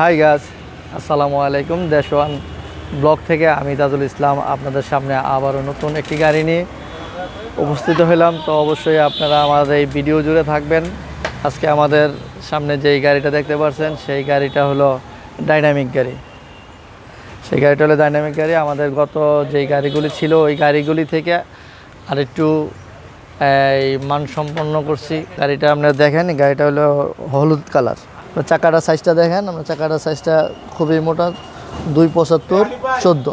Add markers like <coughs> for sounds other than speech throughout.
High গাছ আসসালামু আলাইকুম। দেশওয়ান ব্লগ থেকে আমি তাজুল ইসলাম আপনাদের সামনে আবারও নতুন একটি গাড়ি নিয়ে উপস্থিত হলাম। তো অবশ্যই আপনারা আমাদের এই ভিডিও জুড়ে থাকবেন। আজকে আমাদের সামনে যেই গাড়িটা দেখতে পাচ্ছেন সেই গাড়িটা হলো ডাইনামিক গাড়ি। সেই গাড়িটা হলো ডাইনামিক গাড়ি। আমাদের গত যেই গাড়িগুলি ছিল, ওই গাড়িগুলি থেকে আরেকটু, এই মানসম্পন্ন করছি। গাড়িটা আপনারা দেখেন, গাড়িটা হলো হলুদ কালার। চাকাটা সাইজটা দেখেন, আমরা চাকাটার সাইজটা খুবই মোটা, দুই পঁচাত্তর, চোদ্দ।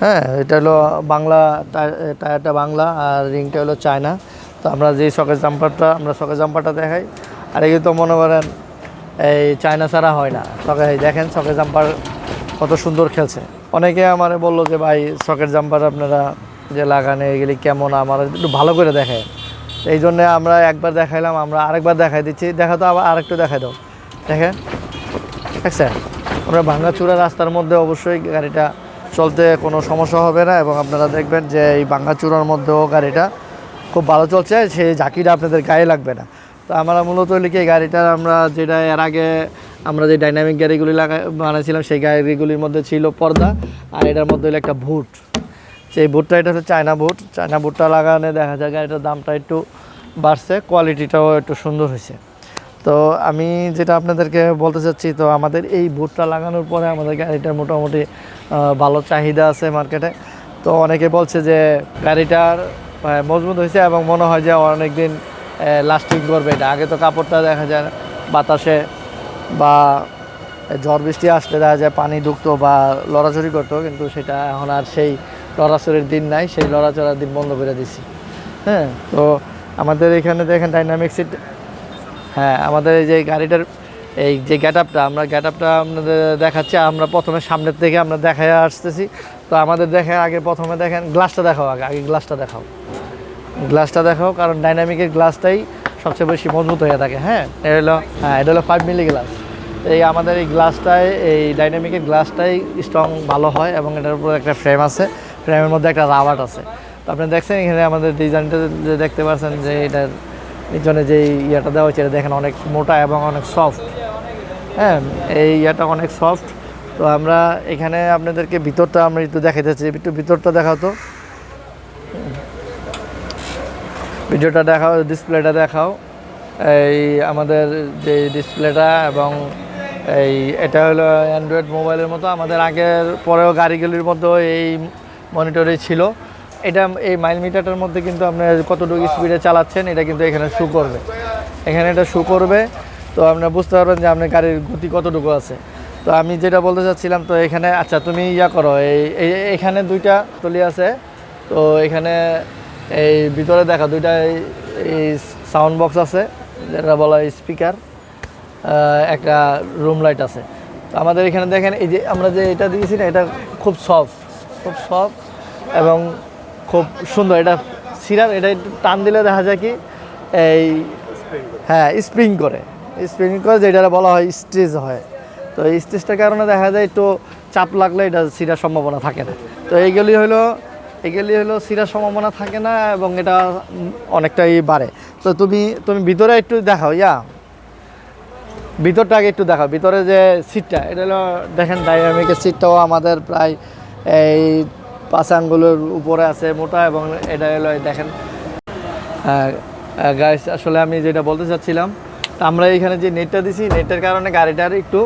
হ্যাঁ এটা হলো বাংলা টায়ার- টায়ারটা বাংলা আর রিংটা হলো চায়না। তো আমরা যেই সকেজ জাম্পারটা আমরা সকেজ জাম্পারটা দেখাই। আর এই তো মনে করেন, এই চায়না ছাড়া হয় না। সকে দেখেন সকেজ জাম্পার কত সুন্দর খেলছে। অনেকে আমার বলল যে, ভাই সকেট জাম্পার আপনারা যে লাগানে, এগুলি কেমন? আমার একটু ভালো করে দেখায়। এই জন্য আমরা একবার দেখাইলাম, আমরা আরেকবার দেখাই দিচ্ছি। দেখা তো, আবার আরেকটু দেখাই দাও। দেখেন দেখছেন আমরা ভাঙ্গাচুরা রাস্তার মধ্যে অবশ্যই গাড়িটা চলতে কোনো সমস্যা হবে না এবং আপনারা দেখবেন যে এই ভাঙ্গাচুরার মধ্যেও গাড়িটা খুব ভালো চলছে, সেই ঝাঁকিটা আপনাদের গায়ে লাগবে না। তো আমরা মূলত লিখে এই গাড়িটার আমরা যেটা এর আগে আমরা যে ডাইনামিক গাড়িগুলি লাগা বানিয়েছিলাম সেই গাড়িগুলির মধ্যে ছিল পর্দা, আর এটার মধ্যে হলো একটা ভুট সেই বুটটা, এটা হচ্ছে চায়না বুট। চায়না বুটটা লাগানো দেখা যায় গাড়িটার দামটা একটু বাড়ছে কোয়ালিটিটাও একটু সুন্দর হয়েছে। তো আমি যেটা আপনাদেরকে বলতে চাচ্ছি, তো আমাদের এই বুটটা লাগানোর পরে আমাদের গাড়িটার মোটামুটি ভালো চাহিদা আছে মার্কেটে তো অনেকে বলছে যে গাড়িটার মজবুত হয়েছে এবং মনে হয় যে অনেক দিন লাস্টিং করবে এটা। আগে তো কাপড়টা দেখা যায় বাতাসে বা ঝড় বৃষ্টি আসলে দেখা যায় পানি ঢুকতো বা লড়াচড়ি করতো, কিন্তু সেটা এখন আর সেই লড়াচড়ির দিন নাই, সেই লড়াচড়ার দিন বন্ধ করে দিছি। হ্যাঁ তো আমাদের এখানে দেখেন ডাইনামিক সিট হ্যাঁ আমাদের এই যে গাড়িটার এই যে গ্যাট আপটা আমরা গ্যাট আপটা আপনাদের দেখাচ্ছি, আমরা প্রথমে সামনের থেকে আমরা দেখায় আসতেছি। তো আমাদের দেখে আগে প্রথমে দেখেন গ্লাসটা দেখাও আগে আগে গ্লাসটা দেখাও। গ্লাসটা দেখাও, কারণ ডাইনামিকের গ্লাসটাই সবচেয়ে বেশি মজবুত হয়ে থাকে হ্যাঁ? এটা হলো হ্যাঁ এটা হলো ফাইভ মিলি গ্লাস এই আমাদের এই গ্লাসটাই এই ডাইনামিকের গ্লাসটাই স্ট্রং ভালো হয় এবং এটার উপরে একটা ফ্রেম আছে। ফ্রেমের মধ্যে একটা রাবার আছে। তো আপনি দেখছেন এখানে আমাদের ডিজাইনটা যে দেখতে পাচ্ছেন যে এটার পিছনে যে ইয়েটা দেওয়া হয়েছে, এটা দেখেন অনেক মোটা এবং অনেক সফট হ্যাঁ এই ইয়েটা অনেক সফট তো আমরা এখানে আপনাদেরকে ভিতরটা আমরা একটু দেখাইতেছি একটু ভিতরটা দেখাও তো। ভিডিওটা দেখাও ডিসপ্লেটা দেখাও। এই আমাদের যে ডিসপ্লেটা এবং এই, এটা হলো অ্যান্ড্রয়েড মোবাইলের মতো। আমাদের আগের, পরেও গাড়িগুলির মতো এই মনিটরে ছিল। এটা এই মাইল মিটারটার মধ্যে কিন্তু আপনি কতটুকু স্পিডে চালাচ্ছেন, এটা কিন্তু এখানে শু করবে। এখানে এটা শু করবে। তো আপনারা বুঝতে পারবেন যে আপনার গাড়ির গতি কতটুকু আছে। তো আমি যেটা বলতে চাচ্ছিলাম, তো এখানে আচ্ছা তুমি ইয়া করো, এই এখানে দুইটা তলি আছে। তো এখানে এই ভিতরে দেখা, দুইটা এই- এই সাউন্ড বক্স আছে, যেটা বলা হয় স্পিকার একটা রুম লাইট আছে। তো আমাদের এখানে দেখেন, এই যে আমরা যে এটা দিয়েছি না, এটা খুব সফট খুব সফট এবং খুব সুন্দর, এটা সিরার এটা একটু টান দিলে দেখা যায় কি এই হ্যাঁ স্প্রিং করে। স্প্রিং করে যেটা বলা হয় স্টেজ হয়। তো এই স্টেজটার কারণে দেখা যায় একটু চাপ লাগলে এটা সিরার সম্ভাবনা থাকে না। তো এইগুলি হলো এগুলি হলো সিরার সম্ভাবনা থাকে না এবং এটা অনেকটাই বাড়ে। তো তুমি তুমি ভিতরে একটু দেখাও, ইয়া। ভিতরটা আগে একটু দেখাও, ভিতরে যে সিটটা, এটা হলো, দেখেন ডাইনামিকের সিটটাও আমাদের প্রায় এই পাঁচ আঙ্গুলের উপরে আছে মোটা এবং এটা এই দেখেন। গাইস আসলে আমি যেটা বলতে চাচ্ছিলাম আমরা এখানে যে নেটটা দিছি নেটের কারণে গাড়িটার একটু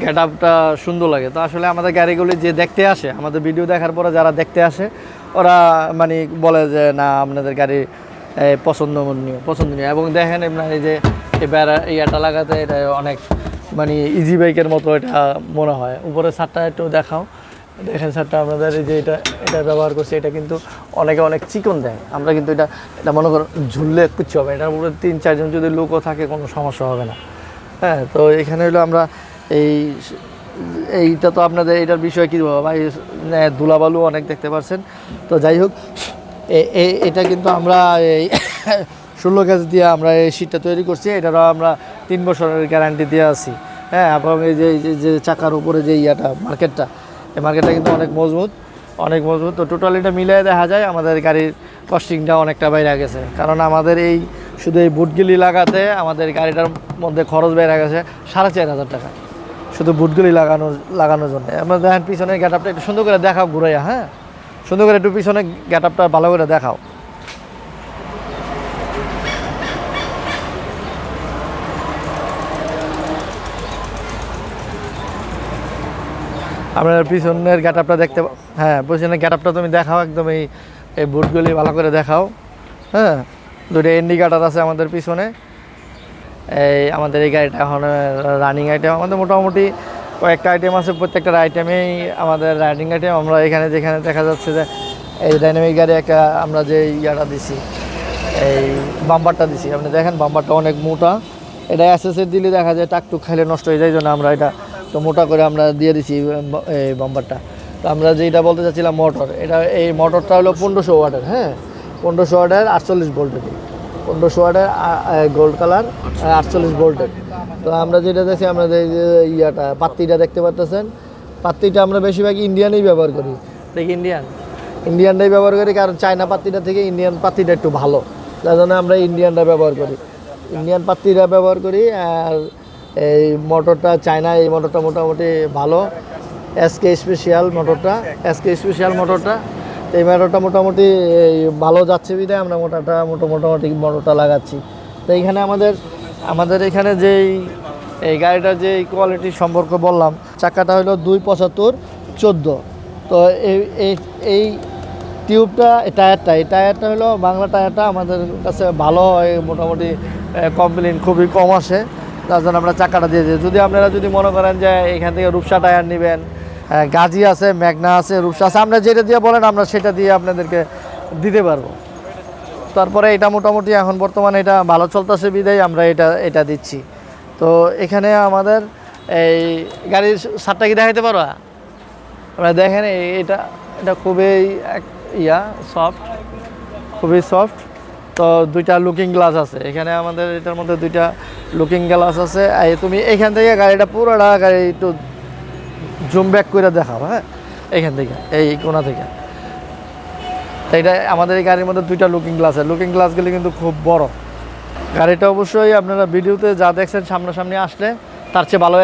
গেট আপটা সুন্দর লাগে। তো আসলে আমাদের গাড়িগুলি যে দেখতে আসে আমাদের ভিডিও দেখার পরে যারা দেখতে আসে ওরা মানে বলে যে না আপনাদের গাড়ি এই, পছন্দনীয় পছন্দনীয়। এবং দেখেন আপনার এই যে এবার ইয়াটা লাগাতে এটা অনেক মানে ইজি বাইকের মতো এটা মনে হয়। উপরে ছাদটা একটু দেখাও। দেখেন স্যারটা আপনাদের এই যে এটা এটা ব্যবহার করছি, এটা কিন্তু অনেকে অনেক চিকন দেয়। আমরা কিন্তু এটা এটা মনে করো ঝুললে কিচ্ছু হবে এটার উপরে তিন, চারজন যদি লোকও থাকে, কোনো সমস্যা হবে না। হ্যাঁ তো এখানে হলো আমরা এই, এইটা তো আপনাদের এটার বিষয়ে কী বলব ভাই? ধুলাবালু অনেক দেখতে পাচ্ছেন তো যাই হোক এটা কিন্তু আমরা এই <coughs> ষোলো গাছ দিয়ে আমরা এই শীটটা তৈরি করছি। এটারও আমরা তিন বছরের গ্যারান্টি দিয়ে আছি। হ্যাঁ যে, এই যে- যে চাকার উপরে যে ইয়াটা মার্কেটটা এই মার্কেটটা কিন্তু অনেক মজবুত অনেক মজবুত। তো টোটাল এটা মিলিয়ে দেখা যায় আমাদের গাড়ির কস্টিংটা অনেকটা বাইরে গেছে। কারণ আমাদের এই শুধু এই বুটগুলি লাগাতে আমাদের গাড়িটার মধ্যে খরচ বেড়ে গেছে সাড়ে চার হাজার টাকা। শুধু বুটগুলি লাগানো, লাগানোর জন্য। আমরা দেখেন পিছনের গেট আপটা একটু সুন্দর করে দেখাও ঘুরাইয়া হ্যাঁ? সুন্দর করে একটু পিছনে গেট আপটা ভালো করে দেখাও। আপনার পিছনের গেট আপটা দেখতে হ্যাঁ পিছনের গেট আপটা তুমি দেখাও একদম এই এই বুটগুলি ভালো করে দেখাও। হ্যাঁ দুটো ইন্ডিকেটার আছে আমাদের পিছনে। এই আমাদের এই গাড়িটা এখন রানিং আইটেম আমাদের মোটামুটি কয়েকটা আইটেম আছে, প্রত্যেকটা আইটেমেই আমাদের রাইডিং আইটেম আমরা এখানে যেখানে দেখা যাচ্ছে যে এই ডাইনামিক গাড়ি একটা আমরা যে ইয়াটা দিছি, এই বাম্বারটা দিছি। আপনি দেখেন বাম্বারটা অনেক মোটা। এটা এসএসএর দিলে দেখা যায় টাকটুক খাইলে নষ্ট হয়ে যায় জন্য আমরা এটা তো মোটা করে আমরা দিয়ে দিছি এই বাম্পারটা তো আমরা যেটা বলতে চাচ্ছিলাম মোটর এটা এই মোটরটা হলো পনেরোশো ওয়াটের হ্যাঁ? পনেরোশো ওয়াটের আটচল্লিশ ভোল্টের পনেরোশো ওয়াটের গোল্ড কালার আটচল্লিশ ভোল্টের তো আমরা যেটা দেখছি আমরা যে ইয়াটা পাত্তিটা দেখতে পাচ্ছেন পাত্তিটা আমরা বেশিরভাগ ইন্ডিয়ানই ব্যবহার করি। দেখি ইন্ডিয়ান ইন্ডিয়ানটাই ব্যবহার করি কারণ চায়না পাত্তিটা থেকে ইন্ডিয়ান পাত্তিটা একটু ভালো। যার জন্য আমরা ইন্ডিয়ানটা ব্যবহার করি। ইন্ডিয়ান পাত্তিটা ব্যবহার করি আর এই মোটরটা চায়না, এই মোটরটা মোটামুটি ভালো। এসকে স্পেশাল মোটরটা এসকে স্পেশাল মোটরটা। এই মোটরটা মোটামুটি ভালো যাচ্ছে বিধায় আমরা মোটরটা মোটো মোটামুটি মোটরটা লাগাচ্ছি। তো এইখানে আমাদের আমাদের এখানে যেই, এই গাড়িটার যে কোয়ালিটি সম্পর্কে বললাম, চাকাটা হলো দুই পঁচাত্তর চোদ্দ। তো এই এই টিউবটা টায়ারটা এই টায়ারটা হলো বাংলা টায়ারটা আমাদের কাছে ভালো হয় মোটামুটি কমপ্লেন খুবই কম আসে। তার আমরা চাকাটা দিয়ে দিই। যদি আপনারা যদি মনে করেন যে এখান থেকে রূপসা টায়ার নেবেন গাজি আছে ম্যাগনা আছে, রূপসা আছে, আমরা যেটা দিয়ে বলেন আমরা সেটা দিয়ে আপনাদেরকে দিতে পারব। তারপরে এটা মোটামুটি এখন বর্তমানে এটা ভালো চলতেছে বিদায়, আমরা এটা এটা দিচ্ছি। তো এখানে আমাদের এই গাড়ির সারটা কি দেখাইতে পারো আপনারা দেখেন এটা এটা খুবই ইয়া সফট খুবই সফট তো দুইটা লুকিং গ্লাস আছে। এখানে আমাদের এটার মধ্যে দুইটা লুকিং গ্লাস আছে। তুমি এখান থেকে গাড়িটা পুরোটা গাড়ি একটু জুম ব্যাক করে দেখাও হ্যাঁ? এখান থেকে, এই কোনা থেকে। এটা আমাদের এই গাড়ির মধ্যে দুইটা লুকিং গ্লাস আছে। লুকিং গ্লাসগুলি কিন্তু খুব বড়। গাড়িটা অবশ্যই আপনারা ভিডিওতে যা দেখছেন সামনাসামনি আসলে, তার চেয়ে ভালো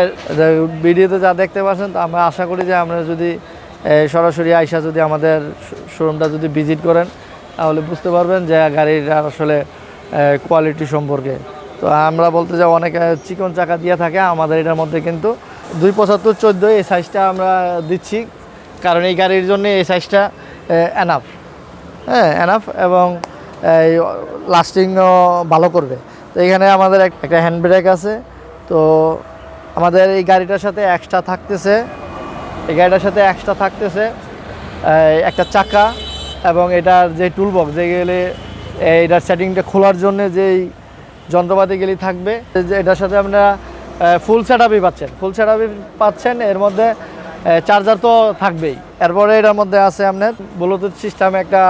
ভিডিওতে যা দেখতে পাচ্ছেন, তা আমরা আশা করি যে আমরা যদি সরাসরি আইসা যদি আমাদের শোরুমটা যদি ভিজিট করেন, তাহলে বুঝতে পারবেন যে গাড়ির আসলে কোয়ালিটি সম্পর্কে। তো আমরা বলতে যাই অনেক চিকন চাকা দিয়ে থাকে, আমাদের এটার মধ্যে কিন্তু দুই পঁচাত্তর চোদ্দ এই সাইজটা আমরা দিচ্ছি, কারণ এই গাড়ির জন্য এই সাইজটা এনাফ হ্যাঁ এনাফ এবং লাস্টিংও ভালো করবে। তো এখানে আমাদের এক- একটা হ্যান্ড ব্রেক আছে। তো আমাদের এই গাড়িটার সাথে এক্সট্রা থাকতেছে, এই গাড়িটার সাথে এক্সট্রা থাকতেছে একটা চাকা এবং এটার যে টুলবক্স যেগুলি এটার সেটিংটা খোলার জন্য যেই যন্ত্রপাতিগুলি থাকবে। এটার সাথে আপনারা ফুল সেট আপই পাচ্ছেন। ফুল সেট আপই পাচ্ছেন, এর মধ্যে চার্জার তো থাকবেই। এরপরে এটার মধ্যে আছে আপনার ব্লুটুথ সিস্টেম একটা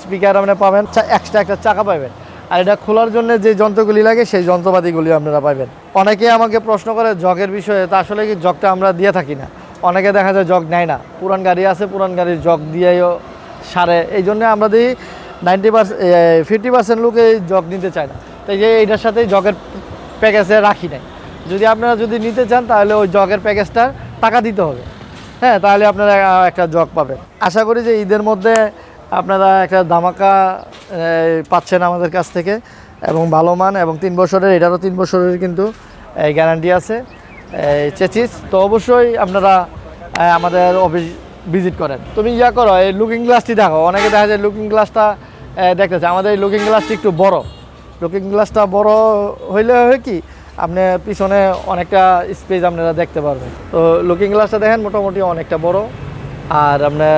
স্পিকার আপনি পাবেন এক্সট্রা একটা চাকা পাবেন। আর এটা খোলার জন্য যে যন্ত্রগুলি লাগে, সেই যন্ত্রপাতিগুলি আপনারা পাবেন। অনেকে আমাকে প্রশ্ন করে জগের বিষয়ে, তা আসলে কি জগটা আমরা দিয়ে থাকি না? অনেকে দেখা যায় জগ নেয় না। পুরান গাড়ি আছে, পুরান গাড়ির জগ দিয়েও সারে। এই জন্য আমরা দিই নাইনটি পার্সেন্ট ফিফটি পার্সেন্ট লোকে জগ নিতে চায় না। তাই যে এটার সাথে জগের প্যাকেজে রাখি নাই। যদি আপনারা যদি নিতে চান, তাহলে ওই জগের প্যাকেজটার টাকা দিতে হবে। হ্যাঁ তাহলে আপনারা একটা জগ পাবেন। আশা করি যে ঈদের মধ্যে আপনারা একটা ধামাকা পাচ্ছেন আমাদের কাছ থেকে। এবং ভালো মান, এবং তিন বছরের, এটারও তিন বছরের কিন্তু, এই গ্যারান্টি আছে। চেচিস, তো অবশ্যই আপনারা আমাদের অফিস ভিজিট করেন। তুমি ইয়া করো, এই লুকিং গ্লাসটি দেখো। অনেকে দেখা যায় লুকিং গ্লাসটা দেখতেছে। আমাদের এই লুকিং গ্লাসটি একটু বড়। লুকিং গ্লাসটা বড় হইলে হয় কি আপনি পিছনে অনেকটা স্পেস আপনারা দেখতে পারবেন। তো লুকিং গ্লাসটা দেখেন মোটামুটি অনেকটা বড়। আর আপনার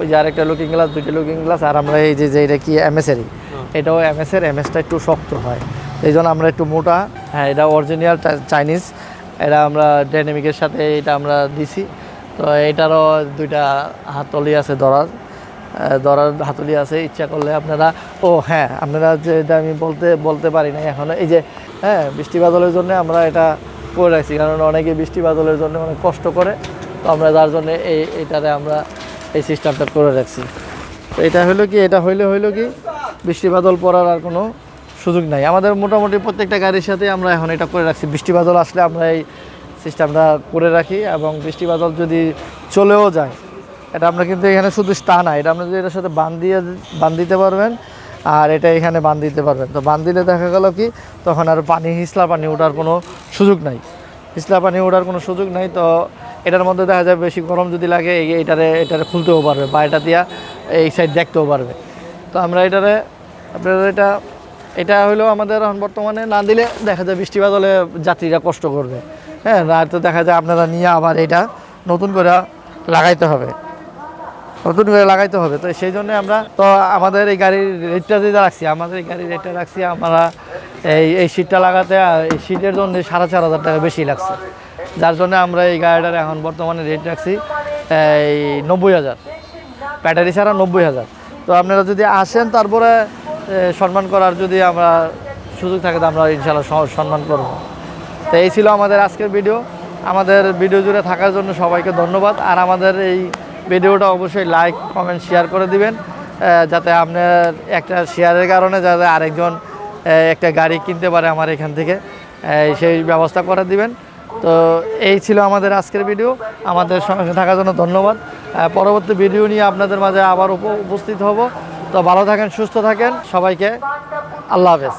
ওই যে আরেকটা লুকিং গ্লাস দুইটা লুকিং গ্লাস আর আমরা এই যে এটা কি এমএসেরই এটাও এমএসের এমএসটা একটু শক্ত হয়। এই জন্য আমরা একটু মোটা। হ্যাঁ এটা অরিজিনাল চাইনিজ এটা আমরা ডাইনামিকের সাথে এটা আমরা দিছি। তো এটারও দুইটা হাতলি আছে ধরার। ধরার হাতুলি আছে, ইচ্ছা করলে আপনারা, ও হ্যাঁ আপনারা যেটা আমি বলতে বলতে পারি না এখনও। এই যে হ্যাঁ বৃষ্টি বাদলের জন্য আমরা এটা করে রাখছি, কারণ অনেকে বৃষ্টি বাদলের জন্য অনেক কষ্ট করে, তো আমরা যার জন্য এই এটাতে আমরা এই সিস্টেমটা করে রাখছি। তো এটা হলো কি, এটা হইলে হইল কি, বৃষ্টি বাদল পড়ার আর কোনো সুযোগ নাই। আমাদের মোটামুটি প্রত্যেকটা গাড়ির সাথে আমরা এখন এটা করে রাখছি। বৃষ্টি বাদল আসলে আমরা এই সিস্টেমটা করে রাখি, এবং বৃষ্টি বাদল যদি চলেও যায় এটা আমরা কিন্তু এখানে শুধু স্টা না, এটা আপনি যদি এটার সাথে বান দিয়ে বান দিতে পারবেন, আর এটা এখানে বান দিতে পারবেন। তো বান দিলে দেখা গেল কি, তখন আর পানি, হিসলা পানি ওঠার কোনো সুযোগ নাই। হিসলা পানি ওঠার কোনো সুযোগ নাই, তো এটার মধ্যে দেখা যায় বেশি গরম যদি লাগে এটারে এটারে খুলতেও পারবে, বা এটা দিয়া এই সাইড দেখতেও পারবে। তো আমরা এটারে, আপনার এটা এটা হলো আমাদের এখন বর্তমানে, না দিলে দেখা যায় বৃষ্টি বাদলে যাত্রীরা কষ্ট করবে। হ্যাঁ না তো দেখা যায় আপনারা নিয়ে আবার এটা নতুন করে লাগাইতে হবে। নতুন করে লাগাইতে হবে। তো সেই জন্য আমরা, তো আমাদের এই গাড়ির রেটটা যেটা রাখছি, আমাদের এই গাড়ির রেটটা রাখছি, আমরা এই এই সিটটা লাগাতে এই সিটের জন্য সাড়ে চার হাজার টাকা বেশি লাগছে। যার জন্য আমরা এই গাড়িটার এখন বর্তমানে রেট রাখছি, এই নব্বই হাজার। ব্যাটারি ছাড়া নব্বই হাজার। তো আপনারা যদি আসেন, তারপরে সম্মান করার যদি আমরা সুযোগ থাকে, তো আমরা ইনশাল্লাহ সম্মান করব। তো এই ছিল আমাদের আজকের ভিডিও আমাদের ভিডিও জুড়ে থাকার জন্য সবাইকে ধন্যবাদ। আর আমাদের এই ভিডিওটা অবশ্যই লাইক কমেন্ট শেয়ার করে দিবেন যাতে আপনার একটা শেয়ারের কারণে যাতে আরেকজন একটা গাড়ি কিনতে পারে আমার এখান থেকে সেই ব্যবস্থা করে দিবেন। তো এই ছিল আমাদের আজকের ভিডিও আমাদের সঙ্গে থাকার জন্য ধন্যবাদ। পরবর্তী ভিডিও নিয়ে আপনাদের মাঝে আবার উপ- উপস্থিত হব। তো ভালো থাকেন, সুস্থ থাকেন। সবাইকে আল্লাহ হাফেজ।